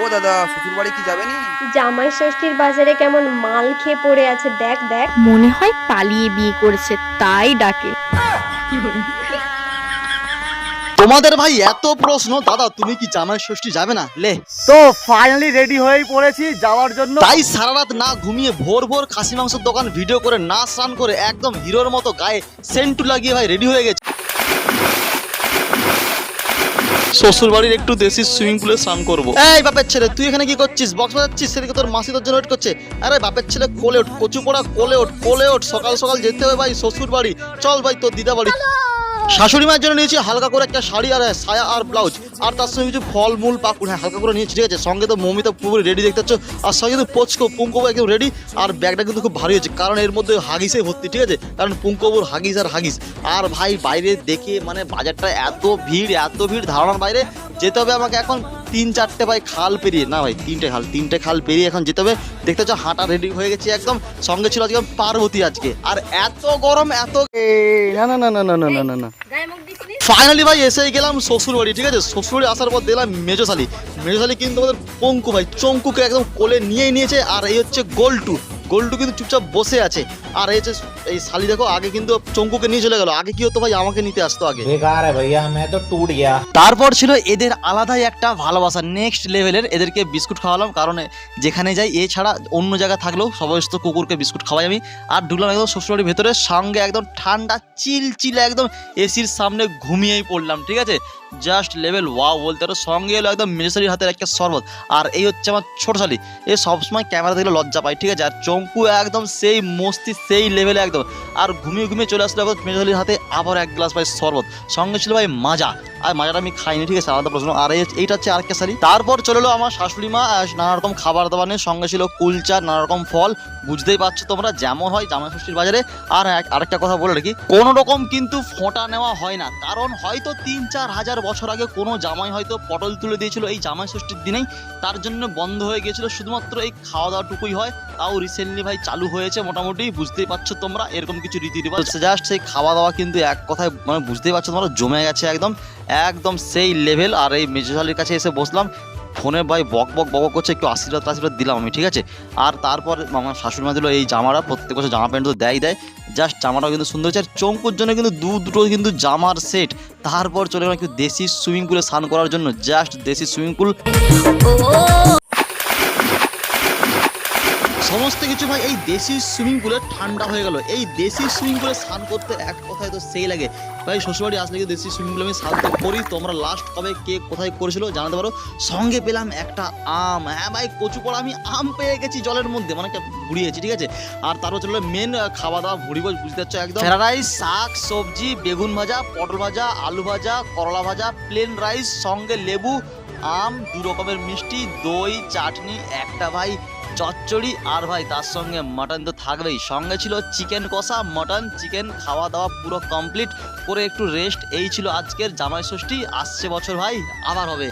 ও দাদা শ্বশুর বাড়ি কি যাবেনি জামাই ষষ্ঠীর বাজারে কেমন মাল খেয়ে পড়ে আছে দেখ দেখ। মনে হয় পালিয়ে বিয়ে করেছে তাই ডাকে। তোমাদের ভাই এত প্রশ্ন দাদা তুমি কি জামাই ষষ্ঠী যাবে না? লে। তো ফাইনালি রেডি হয়েই পড়েছি যাওয়ার জন্য। তাই সারা রাত না ঘুমিয়ে ভোর ভোর খাসি মাংসের দোকান ভিডিও করে না স্নান করে একদম হিরোর মতো গায়ে সেন্টু লাগিয়ে ভাই রেডি হয়ে গেছে। শ্বশুর বাড়ির একটু দেশি সুইমিং পুলে স্নান করব। এই বাপের ছেলে তুই এখানে কি করছিস? বক্স বাজাচ্ছিস? সেদিকে তোর মাসি তোর জন্য ওয়েট করছে। আরে বাপের ছেলে কোলে ওঠ কচু পড়া কোলে ওঠ কোলে ওঠ। সকাল সকাল যেতে হবে ভাই শ্বশুর বাড়ি চল ভাই তোর দিদা বাড়ি শাশুড়ি মায়ের জন্য নিয়েছি হালকা করে একটা শাড়ি আর সায়া আর ব্লাউজ। আর তার সঙ্গে কিছু ফল মূল পাকুড় হ্যাঁ হালকা করে নিয়েছি ঠিক আছে। সঙ্গে তো মমিতা পুরো রেডি দেখতে পাচ্ছ। আর সঙ্গে কিন্তু পোচকো, পুঙ্কবু একদম রেডি আর ব্যাগটা কিন্তু খুব ভারী হয়েছে। কারণ এর মধ্যে হাগিসে ভর্তি, ঠিক আছে? কারণ পুঙ্কবুর হাগিস আর হাগিস। আর ভাই, বাইরে দেখে মানে বাজারটা এত ভিড় এত ভিড় ধারণার বাইরে। যেতে হবে আমাকে এখন। তিন চারটে ভাই খাল পেরিয়ে না ভাই তিনটে খাল তিনটে খাল পেরিয়ে এখন যেতে হবে। দেখতে হচ্ছে হাঁটা রেডি হয়ে গেছে একদম। সঙ্গে ছিল আজকে পার্বতী আজকে। আর এত গরম এত না না না না না না না না না। ফাইনালি ভাই এসেই গেলাম শ্বশুরবাড়ি ঠিক আছে? শ্বশুরবাড়ি আসার পর দিলাম মেজোশালি। মেজোশালি কিন্তু আমাদের পঙ্কু ভাই চঙ্কুকে একদম কোলে নিয়ে নিয়েছে আর এই হচ্ছে গোল্টু। গোল্ডু কিন্তু চুপচাপ বসে আছে। আর এই যে এই শালি দেখো আগে কিন্তু চঙ্কুকে নিয়ে চলে গেল। আগে কি হতো ভাই? আমাকে নিতে আসতো আগে। বেকার তারপর ছিল এদের আলাদাই একটা ভালোবাসা। নেক্সট লেভেলের এদেরকে বিস্কুট খাওয়ালাম। কারণ যেখানে যাই এ ছাড়া অন্য জায়গা থাকলেও সমস্ত কুকুরকে বিস্কুট খাওয়াই আমি। আর ঢুকলাম একদম শ্বশুরবাড়ির ভেতরে। সঙ্গে একদম ঠান্ডা চিল একদম এসির সামনে ঘুমিয়েই পড়লাম ঠিক আছে? জাস্ট লেভেল ওয়াও বলতে পারো। সঙ্গে এলো একদম মেজশালির হাতের একটা শরবত। আর এই হচ্ছে আমার ছোট শালি। এ সবসময় ক্যামেরা দেখলে লজ্জা পায়, ঠিক আছে? আর চঙ্কু একদম সেই মস্তি, সেই লেভেলে একদম। আর ঘুমিয়ে ঘুমিয়ে চলে আসলো একদম মেজশালির হাতে আবার এক গ্লাস ভাই শরবত। সঙ্গে ছিল ভাই মাজা। আর মাজাটা আমি খাইনি, ঠিক আছে? আলাদা প্রশ্ন। আর এই- এইটা হচ্ছে আরেকটা শাড়ি তারপর চলে এলো আমার শাশুড়ি মা নানা রকম খাবার দাবারের সঙ্গে ছিল কুলচা, নানা রকম ফল। বুঝতেই পারছ তোমরা, যেমন হয় জামা ষষ্ঠীর বাজারে। আর আরেকটা কথা বলে রাখি। কোনো রকম কিন্তু ফোঁটা নেওয়া হয় না। কারণ হয়তো তিন চার হাজার বছর আগে কোনো জামাই হয়তো পটল তুলে দিয়েছিল এই জামাই ষষ্ঠীর দিনেই। তার জন্য বন্ধ হয়ে গিয়েছিল, শুধুমাত্র এই খাওয়া দাওয়াটুকুই হয়। তাও রিসেন্টলি ভাই চালু হয়েছে মোটামুটি, বুঝতেই পারছ তোমরা, এরকম কিছু রীতি রিবাজ জাস্ট সেই খাওয়া দাওয়া কিন্তু এক কথায় মানে বুঝতেই পারছ তোমরা, জমে গেছে একদম একদম সেই লেভেল আর এই মেজশালির কাছে এসে বসলাম, ফোনে ভাই বক বক বক করছে, একটু আশীর্বাদ আশীর্বাদ দিলাম আমি, ঠিক আছে? আর তারপর আমার শাশুড়ি মা দিল এই জামাটা, প্রত্যেক বছর জামা প্যান্ট তো দেয় দেয় জাস্ট জামাটাও কিন্তু সুন্দর হচ্ছে আর চৌকুর জন্য কিন্তু দু দুটো কিন্তু জামার সেট তারপর চলে গেলাম একটু দেশি সুইমিং পুলে স্নান করার জন্য জাস্ট দেশি সুইমিং পুল সমস্ত কিছু ভাই এই দেশি সুইমিং পুলে ঠান্ডা হয়ে গেল। এই দেশি সুইমিং পুলে স্নান করতে এক কথায় তো সেই লাগে। ভাই শ্বশুরবাড়ি আসলে কি দেশি সুইমিং পুলে আমি স্নান তো করি। তোমরা লাস্ট কবে কে কোথায় করেছিল জানাতে পারো। সঙ্গে পেলাম একটা আম। হ্যাঁ ভাই কচু পড়া আমি আম পেয়ে গেছি জলের মধ্যে মানে একটা ঘুরিয়েছি ঠিক আছে? আর তারপর চলল মেন খাওয়া দাওয়া ভুড়ি ভোজ বুঝতে পারছ একদম? রাইস শাক সবজি বেগুন ভাজা পটল ভাজা আলু ভাজা করলা ভাজা প্লেন রাইস সঙ্গে লেবু আম, দু রকমের মিষ্টি, দই, চাটনি, একটা ভাই চচ্চড়ি, আর ভাই তার সঙ্গে মাটন তো থাকবেই। সঙ্গে ছিল চিকেন কষা মটন চিকেন খাওয়া দাওয়া পুরো কমপ্লিট করে একটু রেস্ট এই ছিল আজকের জামাই ষষ্ঠী। আসছে বছর ভাই, আবার হবে।